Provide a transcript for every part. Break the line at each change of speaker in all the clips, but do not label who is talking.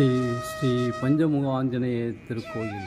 ஸ்ரீ ஸ்ரீ பஞ்சமுக ஆஞ்சநேய திருக்கோயில்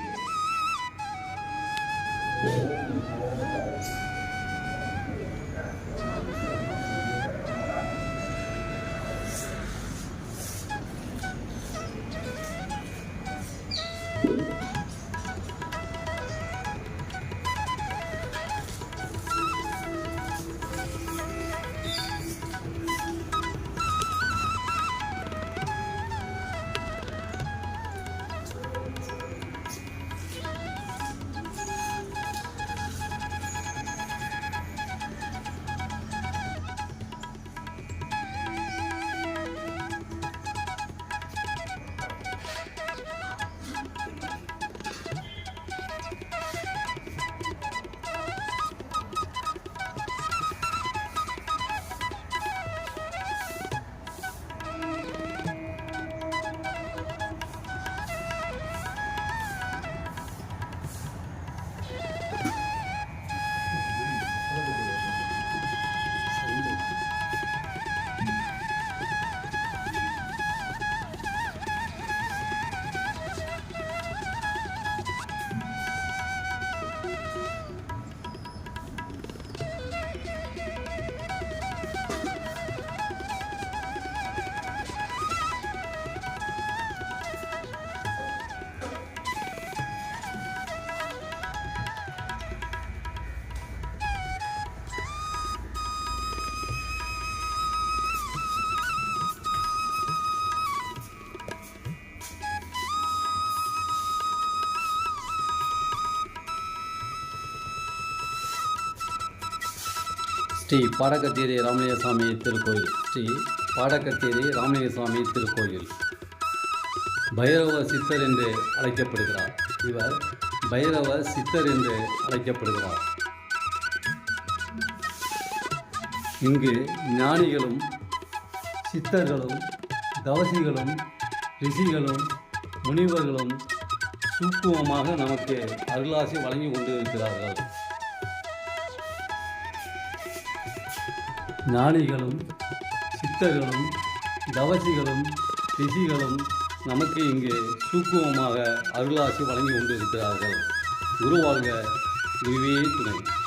ஸ்ரீ பாடகத்தீரி ராமலிங்க சுவாமி திருக்கோயில். ஸ்ரீ பாடகத்தீரி ராமலிங்க சுவாமி திருக்கோயில். பைரவ சித்தர் என்று அழைக்கப்படுகிறார். இவர் பைரவ சித்தர் என்று அழைக்கப்படுகிறார். இங்கு ஞானிகளும் சித்தர்களும் தவசிகளும் ரிஷிகளும் முனிவர்களும் சூக்குவமாக நமக்கு அருளாசி வழங்கி கொண்டிருக்கிறார்கள். ஞானிகளும் சித்தர்களும் தவசிகளும் ரிஷிகளும் நமக்கு இங்கு சூக்குவமாக அருளாசி வழங்கி கொண்டிருக்கிறார்கள். குருவாழ்க குருவே துணை.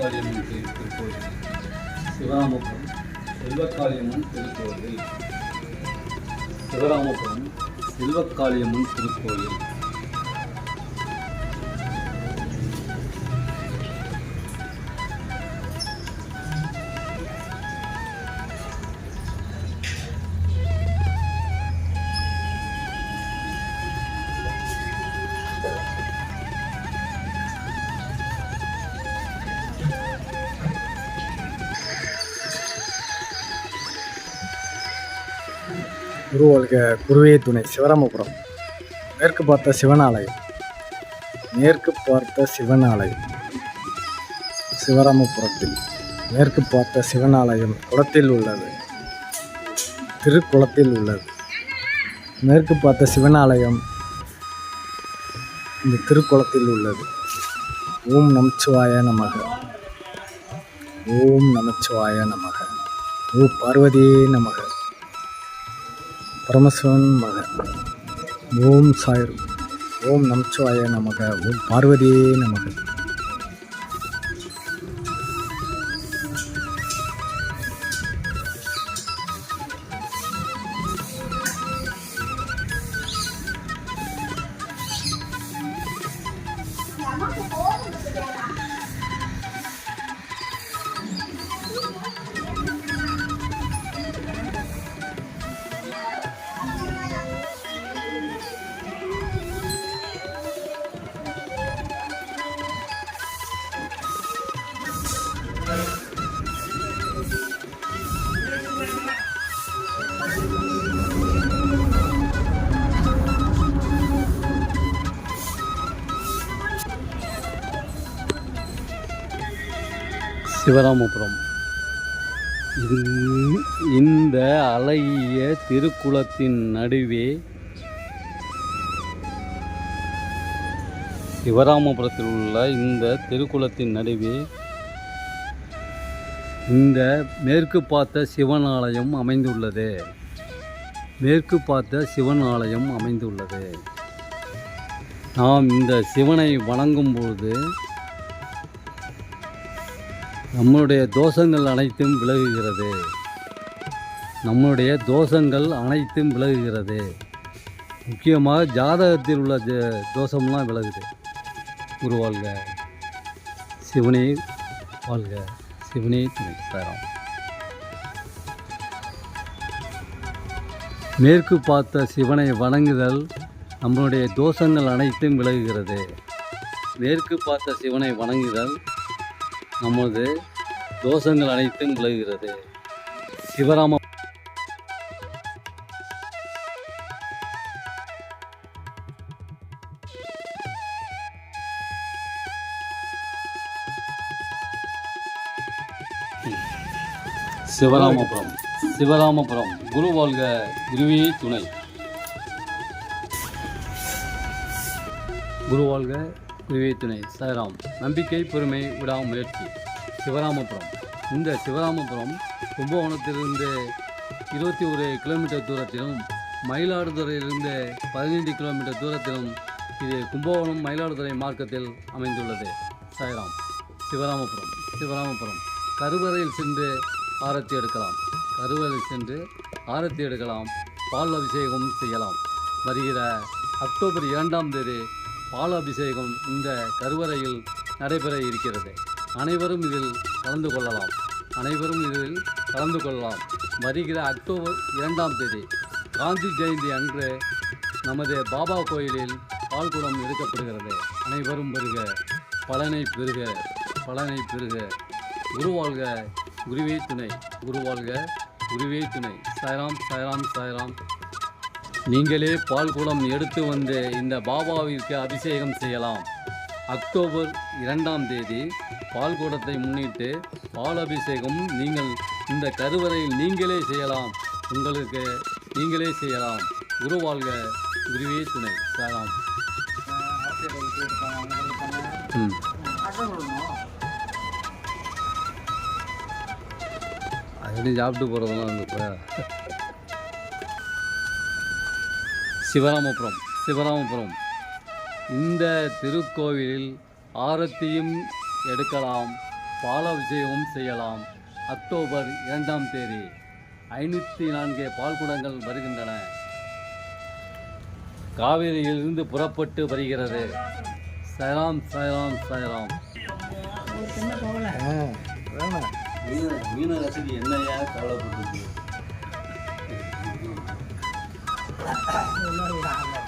செல்வக்காளியம்மன் திருக்கோவில் சிவராமபுரம் செல்வக்காளியம்மன் திருக்கோவில் சிவராமபுரம் செல்வக்காளியம்மன் திருக்கோவில்
குருவல்க குருவே துணை சிவராமபுரம். மேற்கு பார்த்த சிவனாலயம். மேற்கு பார்த்த சிவன் ஆலயம் சிவராமபுரத்தில் மேற்கு பார்த்த சிவன் ஆலயம் குளத்தில் உள்ளது. திருக்குளத்தில் உள்ளது. மேற்கு பார்த்த சிவன் ஆலயம் இந்த திருக்குளத்தில் உள்ளது. ஓம் நமச்சிவாய நமக. ஓம் நமச்சிவாய நமக. ஓ பார்வதியே நமக. பரமசிவன் மக. ஓம் சாயர். ஓம் நமச்சிவாய நமக. ஓம் பார்வதியே நமக.
சிவராமபுரம். இது- இந்த அழகிய திருக்குளத்தின் நடுவே சிவராமபுரத்தில் உள்ள இந்த திருக்குளத்தின் நடுவே இந்த மேற்கு பார்த்த சிவன் ஆலயம் அமைந்துள்ளது. மேற்கு பார்த்த சிவன் ஆலயம் அமைந்துள்ளது. நாம் இந்த சிவனை வணங்கும் பொழுது நம்மளுடைய தோஷங்கள் அனைத்தும் விலகுகிறது. நம்மளுடைய தோஷங்கள் அனைத்தும் விலகுகிறது. முக்கியமாக ஜாதகத்தில் உள்ள தோஷம்லாம் விலகுது. குரு வாழ்க. சிவனே வாழ்க. சிவனே துணை. மேற்கு பார்த்த சிவனை வணங்குதல் நம்மளுடைய தோஷங்கள் அனைத்தும் விலகுகிறது. மேற்கு பார்த்த சிவனை வணங்குதல் நமது தோஷங்கள் அனைத்தும் விலகுகிறது சிவராம சிவராமபுரம் சிவராமபுரம் குரு வாழ்க குருவே துணை. குரு வாழ்க குருவே துணை சாய்ராம். நம்பிக்கை பொறுமை விடாமுயற்சி சிவராமபுரம். இந்த சிவராமபுரம் கும்பகோணத்திலிருந்து இருபத்தி ஒரு கிலோமீட்டர் தூரத்திலும் மயிலாடுதுறையிலிருந்து பதினைந்து கிலோமீட்டர் தூரத்திலும் இது கும்பகோணம் மயிலாடுதுறை மார்க்கத்தில் அமைந்துள்ளது. சாய்ராம். சிவராமபுரம். சிவராமபுரம். கருவறையில் சென்று ஆரத்தி எடுக்கலாம். கருவறையில் சென்று ஆரத்தி எடுக்கலாம். பால் அபிஷேகம் செய்யலாம். வருகிற அக்டோபர் இரண்டாம் தேதி பாலாபிஷேகம் இந்த கருவறையில் நடைபெற இருக்கிறது. அனைவரும் இதில் கலந்து கொள்ளலாம். அனைவரும் இதில் கலந்து கொள்ளலாம். வருகிற அக்டோபர் இரண்டாம் தேதி காந்தி ஜெயந்தி அன்று நமது பாபா கோயிலில் பால்குடம் எடுக்கப்படுகிறது. அனைவரும் பெறுக பலனை பெறுக பலனை பெறுக குருவாழ்க குருவே துணை. குருவாழ்க குருவே துணை. சாய்ராம் சாய்ராம் சாய்ராம். நீங்களே பால் குடம் எடுத்து வந்து இந்த பாபாவிற்கு அபிஷேகம் செய்யலாம். அக்டோபர் இரண்டாம் தேதி பால் குடத்தை முன்னிட்டு பால் அபிஷேகம் நீங்கள் இந்த கருவறையில் நீங்களே செய்யலாம். உங்களுக்கு நீங்களே செய்யலாம். குருவாழ்க குருவே துணை. சாராம் ம். அது சாப்பிட்டு போகிறதெல்லாம் வந்து இப்போ சிவராமபுரம் சிவராமபுரம். இந்த திருக்கோவிலில் ஆரத்தியும் எடுக்கலாம் பாலாபிஷேகமும் செய்யலாம். அக்டோபர் இரண்டாம் தேதி ஐநூற்றி நான்கு பால்குடங்கள் வருகின்றன. காவிரியிலிருந்து புறப்பட்டு வருகிறது. சயராம் சயராம் சயராம்
ஆ. வேணாம்
மீன மீன ரசிக்கு என்னையா கவலைப்பட்டு 给我弄一大碗